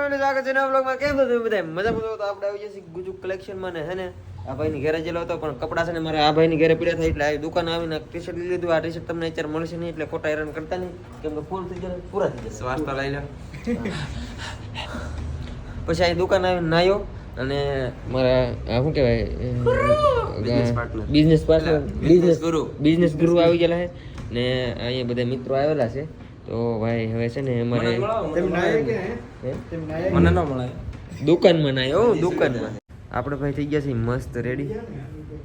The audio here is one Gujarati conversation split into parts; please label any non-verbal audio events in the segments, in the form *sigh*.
ફેમિલી સ્વાગત છે નવા બ્લોગમાં કેમ છો તમે બધા મજામાં છો? તો આપણે આવી જશે ગુજુ કલેક્શનમાં ને હે ને? આ ભાઈની ઘરે જેલો હતો પણ કપડા છે ને મારે આ ભાઈની ઘરે પડ્યા થાય એટલે આ દુકાન આવીને ટી શર્ટ લીધું. આ ટી શર્ટ તમને અત્યારે મળશે નહીં એટલે ખોટા હેરાન કરતા નહીં. કેમ કે ફૂલ થઈ જાય પૂરા થઈ જશે. શ્વાસ લઈ લો. પછી અહીં દુકાન આવીને નાયો અને મારા શું કહેવાય. Business partner. Business guru. Business guru આવી ગયેલા છે ને અહીંયા બધા મિત્રો આવેલા છે. તો ભાઈ હવે છે ને અમારે હે? મને ન મળે દુકાનમાં ના હો દુકાનમાં. આપણે ભાઈ થઈ ગયા છીએ મસ્ત રેડી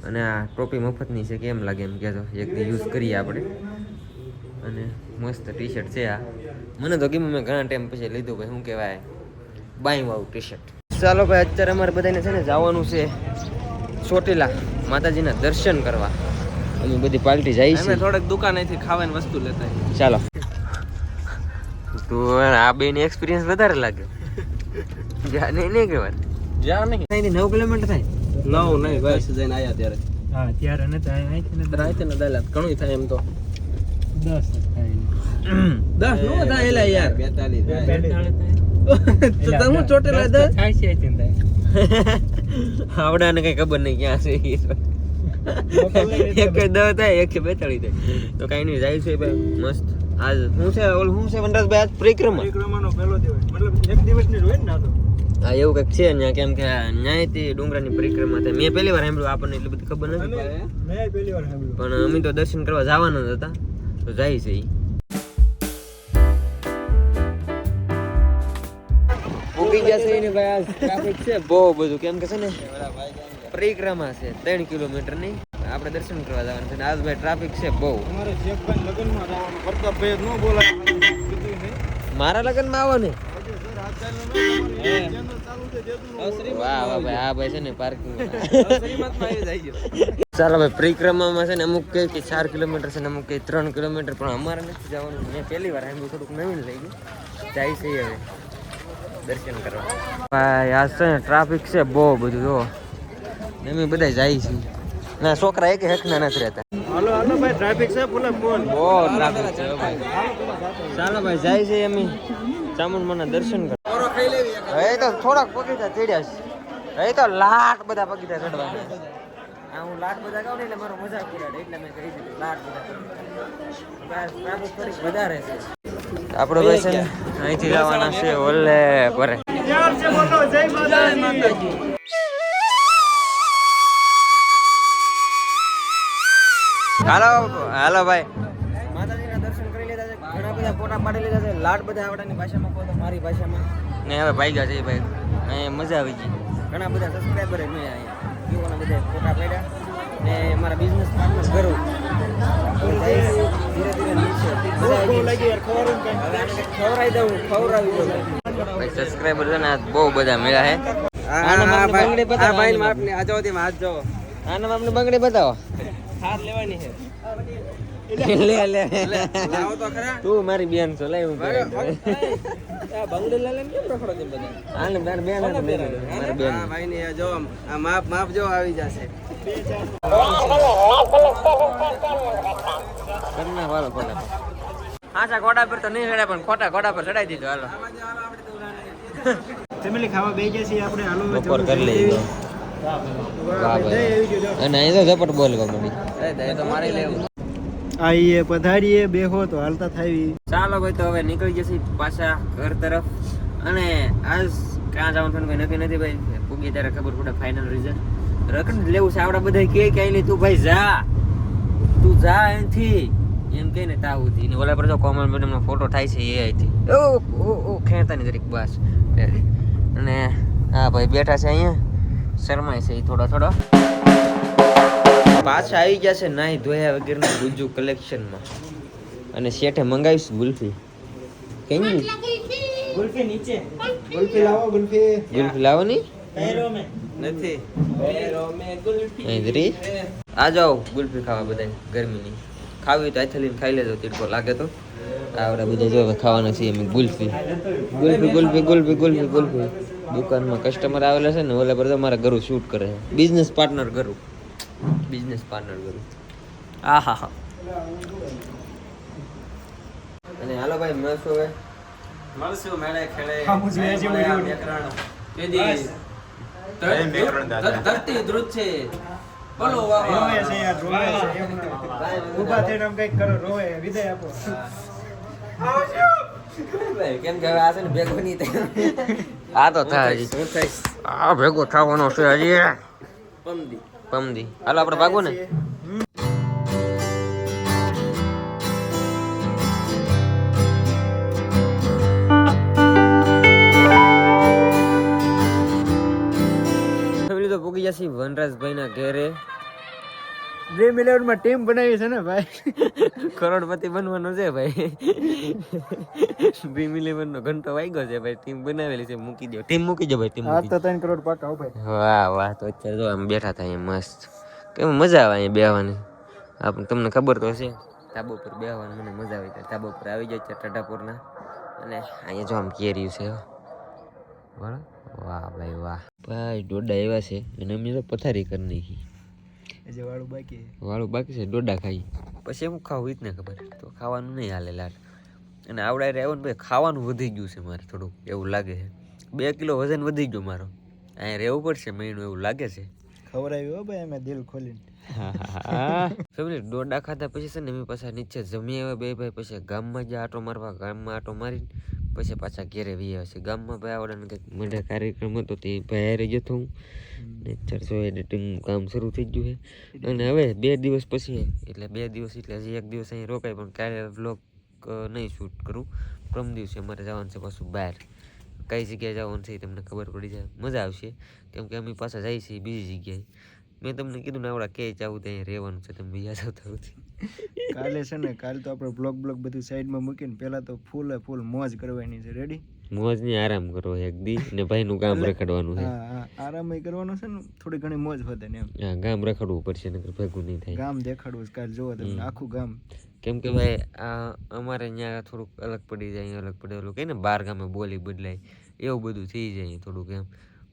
અને આ ટોપી મફતની છે કેમ લાગે એમ કહેતો એક યુઝ કરીએ આપણે. અને મસ્ત ટી શર્ટ છે આ. મને તો ગમે મેં ઘણા ટાઈમ પછી લીધું ભાઈ શું કહેવાય. બાઈ વાવ ટી શર્ટ ચાલો ભાઈ અત્યારે અમારે બધાને છે ને જવાનું છે ચોટીલા માતાજીના દર્શન કરવા. અમે બધી પાર્ટી જાય અમે છે થોડીક દુકાનેથી ખાવાની વસ્તુ લેતા ચાલો. તો આ બેની એક્સપિરિયન્સ વધારે લાગે. જા નહીં નહીં કહેવાય. જ્યાં નહીં. નહીં નવ કિલોમીટર થાય. નવ નહીં બસ જઈને આવ્યા ત્યારે. હા ત્યારે નતા અહીંથી નતા રાતે ને દાલાત ઘણું થાય એમ તો. દસ થાય *clears throat* દસ નો થાય એલા યાર. બેતાલીસ તો તો તમે ચોટેલા દસ થાય છે થાય. *laughs* આવડાને કઈ ખબર નહીં ક્યાં છે *laughs* એક કે દસ થાય એક બેતાળી થાય. તો કઈ નહીં જાય છે ભાઈ મસ્ત. આજ હું છે? ઓલ શું છે વનરાજભાઈ આજ પરિક્રમા. પરિક્રમાનો પહેલો દિવસ. મતલબ એક દિવસની હોય ને આ તો? હા એવું કંઈક છે ત્યાં કેમ કે ન્યાયથી ડુંગરાની પરિક્રમા થાય. મેં પહેલી વાર સાંભળ્યું આપણને એટલી બધી ખબર નથી મેં પહેલી વાર સાંભળ્યું. પણ અમે તો દર્શન કરવા જવાના જ હતા. તો જાય છે ઉગી ગયા છે ને ભાઈ આ ટ્રાફિક છે બહુ બધું. કેમ કે છે ને પરિક્રમા છે. ત્રણ કિલોમીટરની આપણે દર્શન કરવા જવાનું છે ને આજ ભાઈ ટ્રાફિક છે બહુ. અમારે શેખભાઈ લગ્નમાં જવાનું પ્રતાપભાઈ ન બોલાય મારા લગ્નમાં આવો ને હે. ચાલુ છે જેતું વાહ વાહ ભાઈ આ ભાઈ છે ને પાર્કિંગ શ્રીમંતમાં છે. ચાલો ભાઈ પરિક્રમામાં છે ને અમુક કહે કે ચાર કિલોમીટર છે ને અમુક કહે ત્રણ કિલોમીટર પણ અમારે નથી જવાનું. મેં પહેલી વાર એમ થોડુંક નવીન લઈ ગયું જાય છે હવે દર્શન કરવા. ભાઈ આ છે ને ટ્રાફિક છે બહુ બધું જો. એમ બધા જાય છે ના છોકરા એક હેકના નથી રહેતા. હાલો હાલો ભાઈ ટ્રાફિક છે ફૂલે ફોન બહુ ટ્રાફિક છે ભાઈ. ચાલો ભાઈ જાય છે એમ ચામુંડમાના દર્શન કરવા. હવે તો થોડાક પગીતા ચડ્યા છે. હવે તો લાખ બધા પગીતા ચડવાના હા હું લાટ બધા કહું એટલે મારો મજાક ઉડાડે. એટલે મેં કહી દીધું લાટ બધા વધારે છે. આપણો ભાઈ છે અહીંથી જવાના છે ઓલે પરે હાલો હાલો ભાઈ. માતાજીના દર્શન કરી લીધા છે ઘણા બધા ફોટા પાડી લીધા છે લાડ બધા આવડાની ભાષામાં કહો તો મારી ભાષામાં. ને હવે ભાઈ ગયા છે ભાઈ. અહીંયા મજા આવી ગઈ. ઘણા બધા સબસ્ક્રાઈબર મેં અહીંયા. યુવાના બધા ફોટા પાડ્યા. ને મારા બિઝનેસ પાર્ટનર ગરુ. ધીરે ધીરે નીચે દઉં દઉં. ભાઈ છે ને બહુ બધા મળ્યા હે આના માપની બંગડી બતાવો, આ ભાઈ આના આ માપની બંગડી બતાવો. હાથ લેવાની છે. લે લે. લાવો તો ખરા. તું મારી બેન છો લઈ હું આ બંગડી લઈને કેમ રખડો તેમ બધા? આને મારી બેન મેરી. મારી બેન. હા ભાઈ ને જો આ માપ માપ જો આવી જશે. કરના વાળો હાચા ઘોડા પર તો નહીં ચડાય પણ ખોટા ઘોડા પર ચડાઈ દીધો હાલો. ફેમિલી ખાવા બે ગયા છીએ આપણે. હાલો બપોર કરી લઈએ વાહ ભાઈ અને અહીં તો ઝપટ બોલવા મળી એ તો મારી લેવું આઈએ પધારીએ બેહો તો હાલતા થાવી. ચાલો ભાઈ તો હવે નીકળી જશે પાછા ઘર તરફ. અને આજ ક્યાં જવાનું છે કઈ નક્કી નથી ભાઈ. પૂગી ત્યારે ખબર પડે ફાઇનલ રિઝલ્ટ રકમ લેવું છે. આપણા બધા કે કે નહીં તું ભાઈ જા. તું જા અહીંથી. એમ કે ને તાવુથી ને ઓલા પર તો કોમલ મેડમ ફોટો થાય છે એ અહીંથી ઓ ઓ ઓ ખેંચતા ની જરીક બસ. અને હા ભાઈ બેઠા છે અહીંયા. શરમાય છે એ થોડો થોડો. પાછા આવી ગયા છે નાઈ ધોયા વગરના ગુજુ કલેક્શનમાં. અને શેઠે મંગાવીશ ગુલ્ફી. કેમ ગુલ્ફી? નીચે. ગુલ્ફી લાવો ગુલ્ફી. ગુલ્ફી લાવો ની? નથી. આ જાઓ ગુલ્ફી ખાવા બધા ગરમીની. ખાવી તો આથલીને ખાઈ લેજો તીડકો લાગે તો. આવડે બધા જો ખાવાના છીએ અમે ગુલ્ફી. ગુલ્ફી ગુલ્ફી ગુલ્ફી ગુલ્ફી ગુલ્ફી. દુકાનમાં કસ્ટમર આવેલા છે ને ઓલા પર તો મારા ઘરું શૂટ કરે છે. બિઝનેસ પાર્ટનર ઘરું. બિઝનેસ પાર્ટનર ગરુ આ હા હા અને હાલો ભાઈ મળશો હવે મળશું મેળે ખેડે ધરતી ધ્રુત છે. બોલો વાહ છે યાર રોવે છે એમ ઊભા થઈને આમ કંઈક કરો રોવે વિદાય આપો. કેમ કે આ છે ને ભેગો નહીં થાય. આ તો થાય હજી. આ ભેગો થવાનો છે હજી. પમદી પમદી હાલો આપણે ભાગો ને. તો પૂગી જશે વનરાજભાઈ ના ઘેરે. બે ઇલેવનમાં ટીમ બનાવી છે ને ભાઈ? કરોડપતિ બનવાનો છે ભાઈ. ડ્રીમ ઇલેવન નો ઘંટો વાગ્યો છે ભાઈ. ટીમ બનાવેલી છે મૂકી દો. ટીમ મૂકી દો ભાઈ ટીમ આજ તો ત્રણ કરોડ પાકા ભાઈ. વાહ વાહ તો અત્યારે જો આમ બેઠા થાય મસ્ત. કેમ મજા આવે અહીંયા બેહવાની? આપણે તમને ખબર તો છે ધાબો પર બેહવાની મને મજા આવી જાય. ધાબો પર આવી જાય છે ટાટાપુરના અને અહીંયા જો આમ કેર્યું છે બરાબર? વાહ ભાઈ વાહ. ભાઈ ડોડા એવા છે. અને અમે તો પથારી કરી નાખી. જે વાળું બાકી વાળું બાકી છે ડોડા ખાઈ. પછી હું ખાવું ઈજ જ ને ખબર. તો ખાવાનું નહીં હાલે લાલ અને આવડા આવ્યો ને ભાઈ ખાવાનું વધી ગયું છે મારે થોડુંક એવું લાગે છે. બે કિલો વજન વધી ગયું મારો. અહીંયા રહેવું પડશે મહિનો એવું લાગે છે. ખવડાવ્યું હો ભાઈ અમે દિલ ખોલીને. ફેમિલી ડોડા ખાધા પછી છે ને મેં પાછા નીચે જમી આવ્યા બે ભાઈ પછી ગામમાં જ આટો મારવા ગામમાં આટો મારીને પછી પાછા ઘેરે વી આવશે ગામમાં ભાઈ આવડાને કંઈક મોટા કાર્યક્રમ હતો તે ભાઈ હારે જતો હું. ને ચારસો એડિટિંગ કામ શરૂ થઈ ગયું છે. અને હવે બે દિવસ પછી એટલે બે દિવસ એટલે હજી એક દિવસ અહીં રોકાય પણ કાલે વ્લોગ નહીં શૂટ કરું. પ્રમ દિવસે અમારે જવાનું છે પાછું બહાર. કઈ જગ્યાએ જવાનું છે એ તમને ખબર પડી જાય. મજા આવશે. કેમ કે અમે પાછા જઈએ છીએ બીજી જગ્યાએ. મેં તમને કીધું ને આવડા કે જવું ત્યાં રહેવાનું છે તમે બીજા જાવ નથી. કાલે છે ને કાલે તો આપણે બ્લોક બ્લોક બધું સાઈડમાં મૂકીને પહેલા તો ફૂલ ફૂલ મોજ કરવાની છે. રેડી મોજની આરામ કરો એક દી ને ભાઈનું કામ રખડવાનું છે. આરામ કરવાનો છે ને થોડી ઘણી મોજ વધે ને એમ. હા ગામ રખડવું પડશે નકર ભેગું નહીં થાય. ગામ દેખાડવું છે કાલે જોવો તમે આખું ગામ. કેમ કે ભાઈ આ અમારે અહીંયા થોડુંક અલગ પડી જાય અહીંયા અલગ પડે ઓલું કહીને બાર ગામે બોલી બદલાય એવું બધું થઈ જાય થોડુંક એમ.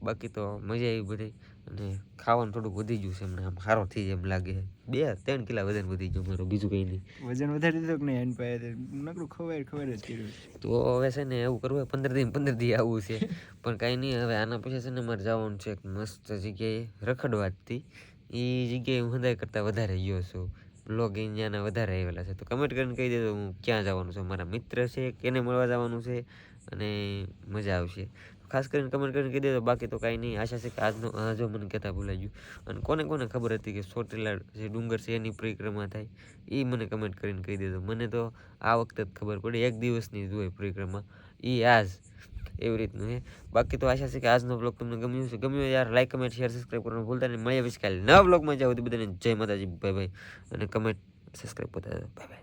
બાકી તો મજા આવી બધી. અને ખાવાનું થોડુંક વધી ગયું છે એમને આમ સારો થઈ એમ લાગે. બે ત્રણ કિલા વજન વધી ગયું મારું બીજું કંઈ નહીં. વજન વધારી દીધું કે નહીં એની પાસે નકરું ખવાય ખબર જ કર્યું તો હવે છે ને એવું કરવું પંદર દિન પંદર દી આવવું છે. પણ કાંઈ નહીં હવે આના પછી છે ને મારે જવાનું છે એક મસ્ત જગ્યાએ રખડવાથી. એ જગ્યાએ હું હદાય કરતાં વધારે ગયો છું. બ્લોગ અહીંયાના વધારે આવેલા છે. તો કમેન્ટ કરીને કહી દેજો હું ક્યાં જવાનું છે. મારા મિત્ર છે કેને મળવા જવાનું છે અને મજા આવશે. ખાસ કરીને કમેન્ટ કરીને કહી દેજો. બાકી તો કાંઈ નહીં. આશા છે કે આજનો આજો મને કહેતા ભૂલાઈ ગયું. અને કોને કોને ખબર હતી કે સોટેલા જે ડુંગર છે એની પરિક્રમા થાય એ મને કમેન્ટ કરીને કહી દેજો. મને તો આ વખતે જ ખબર પડી. એક દિવસની જ હોય પરિક્રમા. એ આજ એવી રીતનું છે બાકી તો આશા છે કે આજનો બ્લોગ તમને ગમ્યું છે ગમ્યું યાર લાઈક કમેન્ટ શેર સબસ્ક્રાઈબ કરવાનું ભૂલતા નહીં. મળીએ પછી કાલે નવા બ્લોગમાં જાવ બધાને જય માતાજી. ભાઈ ભાઈ અને કમેન્ટ સબસ્ક્રાઈબ કરતા બાય બાય